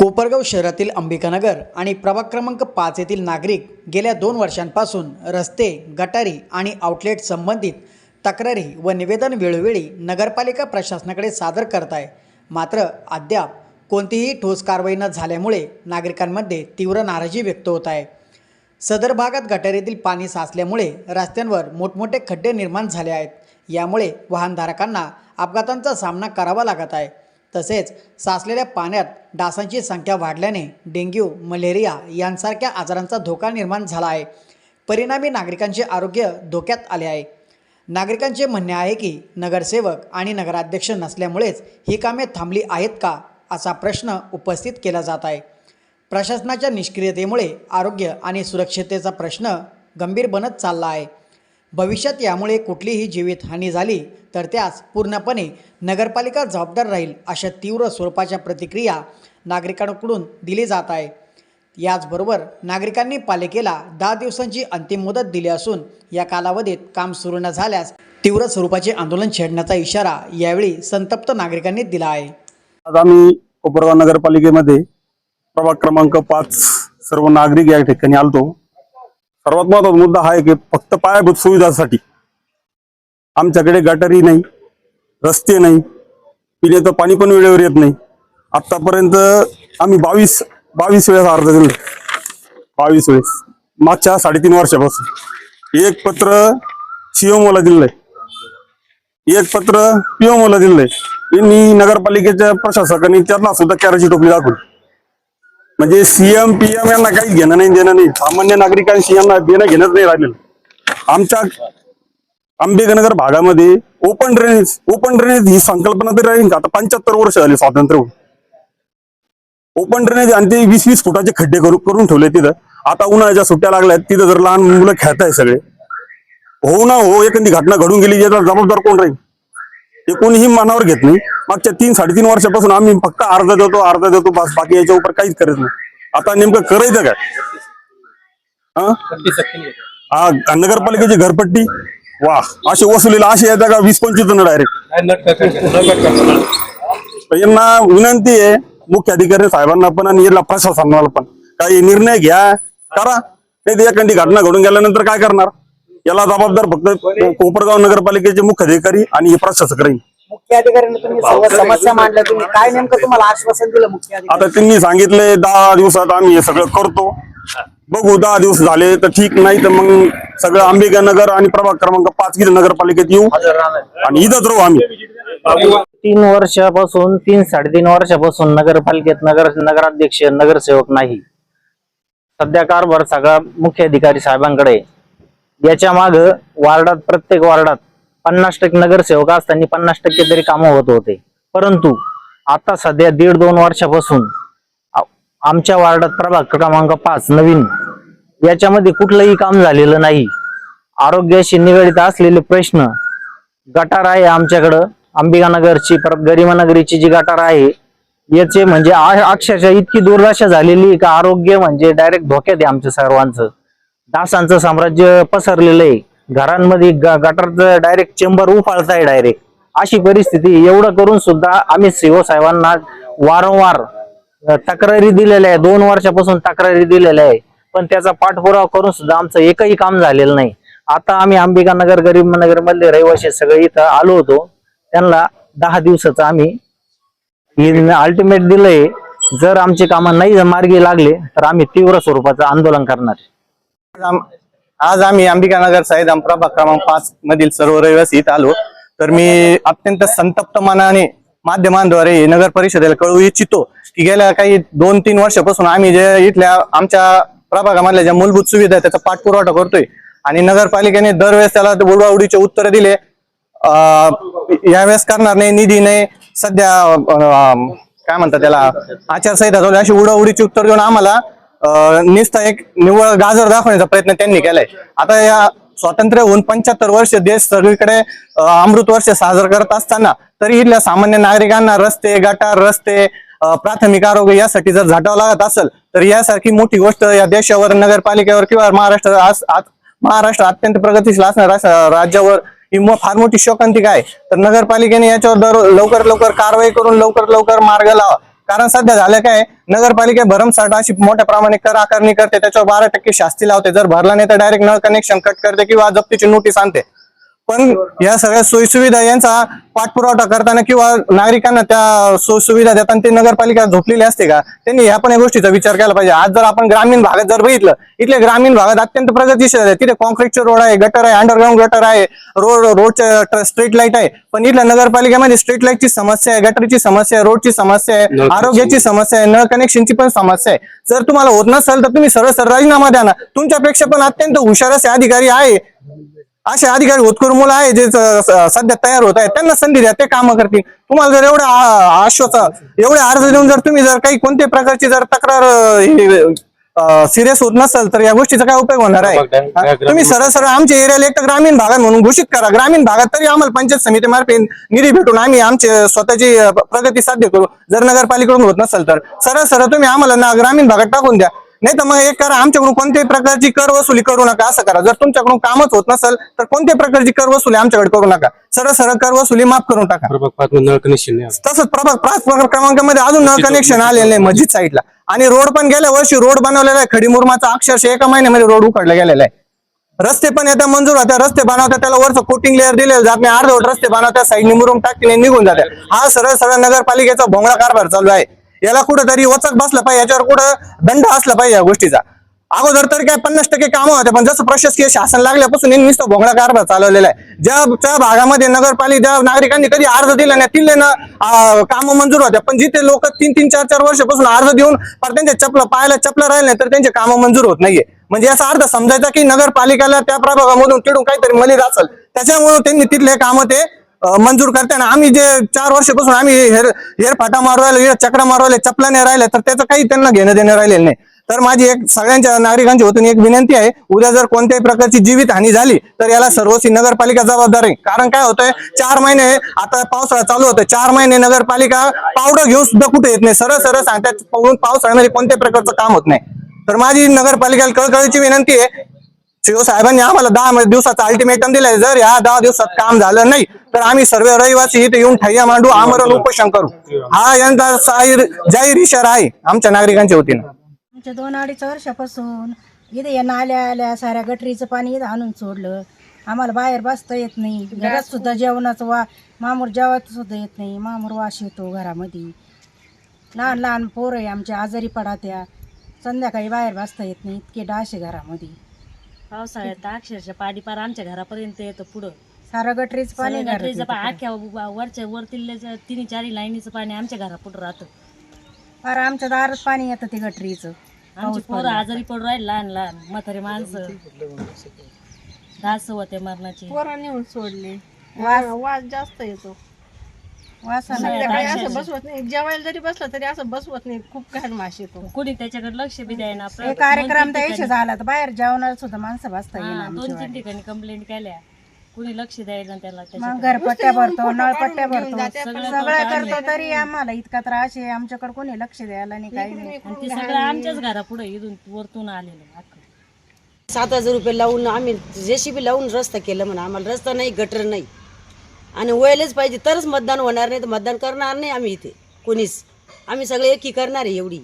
कोपरगाव शहरातील अंबिकानगर आणि प्रभाग क्रमांक पाच येथील नागरिक गेल्या दोन वर्षांपासून रस्ते गटारी आणि आउटलेट संबंधित तक्रारी व निवेदन वेळोवेळी नगरपालिका प्रशासनाकडे सादर करत आहे मात्र अद्याप कोणतीही ठोस कारवाई न झाल्यामुळे नागरिकांमध्ये तीव्र नाराजी व्यक्त होत आहे. सदर भागात गटारीतील पाणी साचल्यामुळे रस्त्यांवर मोठमोठे खड्डे निर्माण झाले आहेत. यामुळे वाहनधारकांना अपघातांचा सामना करावा लागत आहे. तसेच साचलेल्या पाण्यात डासांची संख्या वाढल्याने डेंग्यू मलेरिया यांसारख्या आजारांचा धोका निर्माण झाला आहे. परिणामी नागरिकांचे आरोग्य धोक्यात आले आहे. नागरिकांचे म्हणणे आहे की नगरसेवक आणि नगराध्यक्ष नसल्यामुळेच ही कामे थांबली आहेत का असा प्रश्न उपस्थित केला जात आहे. प्रशासनाच्या निष्क्रियतेमुळे आरोग्य आणि सुरक्षिततेचा प्रश्न गंभीर बनत चालला आहे. भविष्यात यामुळे कुठलीही जीवितहानी झाली तर त्यास पूर्णपणे नगरपालिका जबाबदार राहील अशा तीव्र स्वरूपाच्या प्रतिक्रिया नागरिकांकडून दिली जात आहे. याचबरोबर नागरिकांनी पालिकेला दहा दिवसांची अंतिम मुदत दिली असून या कालावधीत काम सुरू न झाल्यास तीव्र स्वरूपाचे आंदोलन छेडण्याचा इशारा यावेळी संतप्त नागरिकांनी दिला आहे. आज आम्ही कोपरगाव नगरपालिकेमध्ये प्रभाग क्रमांक पाच सर्व नागरिक या ठिकाणी आलतो. सर्वात महत्त्वाचा मुद्दा हा आहे की फक्त पायाभूत सुविधांसाठी. आमच्याकडे गटारी नाही रस्ते नाही पिण्याचं पाणी पण वेळेवर येत नाही. आत्तापर्यंत आम्ही बावीस बावीस वेळेस अर्ज दिले. बावीस वेळेस. मागच्या साडेतीन वर्षापासून. एक पत्र सीएमओला दिलंय. एक पत्र पीएमओला आहे यांनी नगरपालिकेच्या प्रशासकांनी त्यांना सुद्धा कॅराची टोपली दाखवली. म्हणजे सीएम पीएम यांना काही घेणं नाही देणं नाही. सामान्य नागरिकांशी यांना देणं घेणंच नाही राहिलेलं. आमच्या आंबेगनगर भागामध्ये ओपन ड्रेनेज ओपन ड्रेनेज ही संकल्पना तरी राहील का? आता पंच्याहत्तर वर्ष झाली स्वातंत्र्य होऊन. ओपन ड्रेनेज आणि ते वीस वीस फुटाचे खड्डे करू करून ठेवले तिथं. आता उन्हाळ्याच्या सुट्ट्या लागल्यात तिथं जर लहान मुलं खेळताय सगळे. हो ना हो एखादी घटना घडून गेली याचा जबाबदार कोण राहील? ते कोणीही मनावर घेत नाही. मागच्या तीन साडेतीन वर्षापासून आम्ही फक्त अर्ज देतो अर्ज देतो बस बाकी याच्या उपर काहीच करत नाही. आता नेमकं करायचं काय? हा? हा नगरपालिकेची घरपट्टी? वा अशी वसुलीला अशी येत्या का वीस पंचवीस जण डायरेक्ट यांना विनंती आहे मुख्य अधिकारी साहेबांना पण आणि याला प्रशासनाला पण. काही निर्णय घ्या करा. नाही एखादी घटना घडून गेल्यानंतर काय करणार? याला जबाबदार फक्त कोपरगाव नगरपालिकेचे मुख्य अधिकारी आणि हे प्रशासक राहील. मुख्य अधिकाऱ्यांनी तुम्ही सर्व समस्या मांडल्या. तुम्ही काय नेमकं तुम्हाला आश्वासन दिलं मुख्य आता त्यांनी सांगितले दहा दिवसात आम्ही हे सगळं करतो. बघू दहा दिवस झाले तर ठीक नाही तर मग सगळं अंबिका नगर आणि प्रभाग क्रमांक पाच किलो नगरपालिकेत येऊ आणि इथंच राहू आम्ही. तीन वर्षापासून तीन साडेतीन वर्षापासून नगरपालिकेत नगर नगराध्यक्ष नगरसेवक नाही. सध्या कारभार सगळा मुख्य अधिकारी साहेबांकडे आहे. याच्या माग वार्डात प्रत्येक वार्डात पन्नास टक्के नगरसेवक असताना पन्नास टक्के तरी कामं होत होते. परंतु आता सध्या दीड दोन वर्षापासून आमच्या वार्डात प्रभाग क्रमांक पाच नवीन याच्यामध्ये कुठलंही काम झालेलं नाही. आरोग्याशी निगडित असलेले प्रश्न गटार आहे आमच्याकडं. अंबिकानगरची परत गरिमानगरीची जी गटार आहे याचे म्हणजे अक्षरशः इतकी दुर्दशा झालेली आहे का आरोग्य म्हणजे डायरेक्ट धोक्यात आहे आमच्या सर्वांचं. डासांचं साम्राज्य पसरलेलं आहे घरांमध्ये ग- गटारचं डायरेक्ट चेंबर उफाळताय डायरेक्ट अशी परिस्थिती एवढं करून सुद्धा आम्ही सीओ साहेबांना वारंवार तक्रारी दिलेल्या आहे दोन वर्षापासून तक्रारी दिलेल्या आहे पण त्याचा पाठपुरावा करून सुद्धा आमचं एकही काम झालेलं नाही. आता आम्ही अंबिका नगर गरीब नगर मधले रहिवासी सगळे इथं आलो होतो. त्यांना दहा दिवसाचं आम्ही अल्टिमेट दिलंय. जर आमची कामं नाही मार्गी लागले तर आम्ही तीव्र स्वरूपाचं आंदोलन करणार. आज आम्ही अंबिकानगर साहेब प्रभाग क्रमांक पाच मधील सर्व रहिवासी इथं आलो. तर मी अत्यंत संतप्त मनाने माध्यमांद्वारे नगर परिषदेला कळवू इच्छितो की गेल्या काही दोन तीन वर्षापासून आम्ही जे इथल्या आमच्या प्रभागामधल्या ज्या मूलभूत सुविधा त्याचा पाठपुरवठा करतोय. आणि नगरपालिकेने दरवेळेस त्याला उडवाउडीचे उत्तर दिले. यावेळेस करणार नाही निधी नाही. सध्या काय म्हणतात त्याला आचारसंहिता चालू अशी उडाउडीची उत्तर देऊन आम्हाला निसता एक निव्वळ गाजर दाखवण्याचा प्रयत्न त्यांनी केलाय. आता या स्वातंत्र्य होऊन पंच्याहत्तर वर्ष देश सगळीकडे अमृत वर्ष साजरं करत असताना तरी इथल्या सामान्य नागरिकांना रस्ते गटार रस्ते प्राथमिक आरोग्य यासाठी जर झटावं लागत असेल तर यासारखी मोठी गोष्ट या देशावर नगरपालिकेवर किंवा महाराष्ट्र आज- आज- महाराष्ट्र अत्यंत प्रगतीशील असणाऱ्या राज्यावर ही फार मोठी शोकांतिका आहे. तर नगरपालिकेने याच्यावर दर लवकर लवकर कारवाई करून लवकर लवकर मार्ग लावा. कारण सध्या झालं काय नगरपालिका भरमसाठ अशी मोठ्या प्रमाणे कर आकारणी करते त्याच्यावर बारा टक्के शास्ती लावते. जर भरला नाही तर डायरेक्ट नळ कनेक्शन कट करते किंवा जप्तीची नोटीस आणते. पण या सगळ्या सोयीसुविधा यांचा पाठपुरवठा करताना किंवा नागरिकांना त्या सोयीसुविधा देताना ते नगरपालिका झोपलेली असते का? त्यांनी ह्या पण या गोष्टीचा विचार केला पाहिजे. आज जर आपण ग्रामीण भागात जर बघितलं इथले ग्रामीण भागात अत्यंत प्रगतीशील आहे तिथे कॉन्क्रीटचे रोड आहे गटर आहे अंडरग्राऊंड गटर आहे रोड रोडचे स्ट्रीट लाइट आहे. पण इथल्या नगरपालिकेमध्ये स्ट्रीट लाईटची समस्या आहे गटरची समस्या आहे रोडची समस्या आहे आरोग्याची समस्या आहे नळ कनेक्शनची पण समस्या आहे. जर तुम्हाला होत नसेल तर तुम्ही सरळ सरळ राजीनामा द्या ना. तुमच्यापेक्षा पण अत्यंत हुशार असे अधिकारी आहे. असे अधिकारी होतकरू मुलं आहे जे सध्या तयार होत आहेत. त्यांना संधी द्या ते कामं करतील. तुम्हाला जर एवढं आ- आश्वासन एवढे अर्ज देऊन जर तुम्ही जर काही कोणत्याही प्रकारची जर तक्रार सिरियस होत नसेल तर या गोष्टीचा काय उपयोग होणार आहे? तुम्ही सरळ सरळ आमच्या एरियाला एक तर ग्रामीण भागात म्हणून घोषित करा. ग्रामीण भागात तरी आम्हाला पंचायत समितीमार्फत निधी भेटून आम्ही आमचे स्वतःची प्रगती साध्य करू. जर नगरपालिकेकडून होत नसेल तर. सरळ सरळ तुम्ही आम्हाला ना ग्रामीण भागात टाकून द्या. नाही तर मग एक करा आमच्याकडून कोणत्याही प्रकारची कर वसुली करू नका असं करा. जर तुमच्याकडून कामच होत नसेल तर कोणत्याही प्रकारची कर वसुली आमच्याकडे करू नका. सरळ सरळ कर वसुली माफ करून टाका. प्रभाग पाच नळ कनेक्शन नाही आलं. तसंच प्रभाग पाच क्रमांकामध्ये अजून नळ कनेक्शन आलेलं नाही मस्जिद साईडला आणि रोड पण गेल्या वर्षी रोड बनवलेला आहे खडी मुरमाचा अक्षरशः एका महिन्यामध्ये रोड उकडला गेलेला आहे. रस्ते पण येतात मंजूर होत्या रस्ते बनवतात त्याला वरचं कोटिंग लेअर दिलेलं जात नाही अर्धवट रस्ते बनवतात साईडने मुरुम टाकतील आणि निघून जाते हा सरळ सरळ नगरपालिकेचा भोंगळा कारभार चालू आहे. याला कुठंतरी वचक बसलं पाहिजे याच्यावर कुठं दंड असला पाहिजे या गोष्टीचा. अगोदर तर काय पन्नास टक्के कामं होते पण जसं प्रशासकीय शासन लागल्यापासून नुसतं भोंगळा कारभार चालवलेला आहे. ज्या त्या भागामध्ये नगरपालिका नागरिकांनी कधी अर्ज दिला नाही तिथले ना कामं मंजूर होत्या. पण जिथे लोक तीन तीन चार चार वर्षापासून अर्ज देऊन पर त्यांच्या चपला पायाला चपला राहिले नाही तर त्यांचे कामं मंजूर होत नाहीये. म्हणजे याचा अर्थ समजायचा की नगरपालिकेला त्या प्रभागामधून तिडून काहीतरी मलिद असेल. त्याच्यामुळे त्यांनी तिथले कामं ते मंजूर करताना आम्ही जे चार वर्षापासून आम्ही हेर हेरफाटा मारू राहिलो चक्रा मारू राहिले चपला नाही राहिल्या तर त्याचं काही त्यांना घेणं देणं राहिलेलं नाही. तर माझी एक सगळ्यांच्या नागरिकांची वतीने एक विनंती आहे उद्या जर कोणत्याही प्रकारची जीवित हानी झाली तर याला सर्वस्वी नगरपालिका जबाबदार. आहे कारण काय होतंय चार महिने आता पावसाळा चालू होतोय चार महिने नगरपालिका पावडं घेऊन सुद्धा कुठे येत नाही. सरळ सरळ सांगतात पावसाळ्यामध्ये कोणत्याही प्रकारचं काम होत नाही. तर माझी नगरपालिकेला कळकळीची विनंती आहे शिव साहेबांनी आम्हाला दहा दिवसाचा अल्टिमेटम दिलाय. जर या दहा दिवसात काम झालं नाही तर आम्ही सर्व रहिवासी इथे येऊन ठैया मांडू आमरण उपोषण करू. हा यांचा जाहीर जाहीर इशारा आहे आमच्या नागरिकांच्या वतीनं. आमच्या दोन अडीच वर्षापासून इथे या नाल्या आल्या साऱ्या गटरीचं पाणी इथं आणून सोडलं. आम्हाला बाहेर बसता येत नाही. घरात सुद्धा जेवणाचं वा मामूर जेवत सुद्धा येत नाही. मामूर वास येतो घरामध्ये. लहान लहान पोरं आहे आमच्या आजारी पडात्या संध्याकाळी बाहेर बसता येत नाही. इतके डास आहे घरामध्ये. पावसाळ्यात तर अक्षरशः पाणी पार आमच्या घरापर्यंत येतं पुढं. सारं गटरीचं पाणी सगळं घरात गटरीचं येतं. व- वरच्या वरतील्या तिन्ही चारी लाईनीचं पाणी आमच्या घरापुढं राहतं. फार आमच्या दारात पाणी येतं ते गटरीचं. आमची पाऊस पोरं पडला. आजारी पडू राहिले लहान लहान म्हातारे माणसं. डास होते मरणाची. पोरं नेऊन सोडले. वास वास जास्त येतो. संध्याकाळी अक्षरशः. असं बसवत नाही. जेवायला जरी बसलं तरी असं बसवत नाही. खूप घाण माश येतो. कुणी त्याच्याकडे लक्ष बी द्यायना. हे कार्यक्रम द्यायचे झाला. तर बाहेर जेवणाला सुद्धा माणसं बसता येईल दोन तीन ठिकाणी कंप्लेंट केल्या. कुणी लक्ष द्यायला त्याला मग. घरपट्ट्या भरतो नळपट्ट्या भरतो. सगळं सगळं करतो तरी आम्हाला इतका त्रास आहे. आमच्याकडे कोणी लक्ष द्यायला नाही काही नाही. आणि ते सगळं आमच्याच घरापुढे इथून वरतून आलेलं अख्खं. सात हजार रुपये लावून आम्ही जेसीबी लावून रस्ता केलं म्हणा. आम्हाला रस्ता नाही गटर नाही. आणि व्हायलाच पाहिजे तरच मतदान होणार नाही तर मतदान करणार नाही आम्ही इथे. कोणीच. आम्ही सगळे एकी करणार आहे एवढी.